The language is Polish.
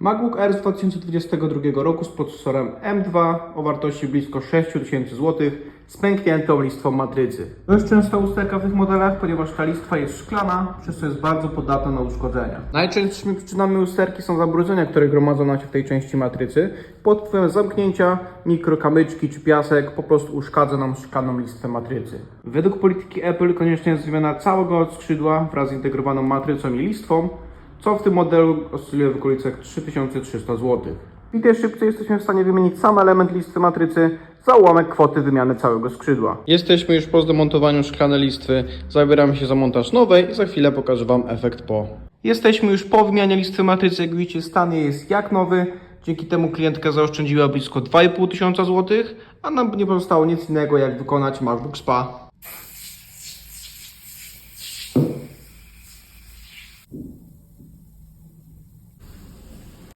MacBook Air z 2022 roku z procesorem M2 o wartości blisko 6000 zł z pękniętą listwą matrycy. Dość częsta usterka w tych modelach, ponieważ ta listwa jest szklana, przez co jest bardzo podatna na uszkodzenia. Najczęstszymi przyczynami usterki są zabrudzenia, które gromadzą się w tej części matrycy. Pod wpływem zamknięcia, mikrokamyczki czy piasek po prostu uszkadza nam szklaną listwę matrycy. Według polityki Apple konieczna jest zmiana całego skrzydła wraz z integrowaną matrycą i listwą, co w tym modelu oscyluje w okolicach 3300 zł. W tej szybce jesteśmy w stanie wymienić sam element listwy matrycy za ułamek kwoty wymiany całego skrzydła. Jesteśmy już po zdemontowaniu szklanej listwy, zabieramy się za montaż nowej i za chwilę pokażę Wam efekt po. Jesteśmy już po wymianie listwy matrycy, jak widzicie stan jej jest jak nowy, dzięki temu klientka zaoszczędziła blisko 2,5 tysiąca złotych, a nam nie pozostało nic innego jak wykonać MacBook Spa.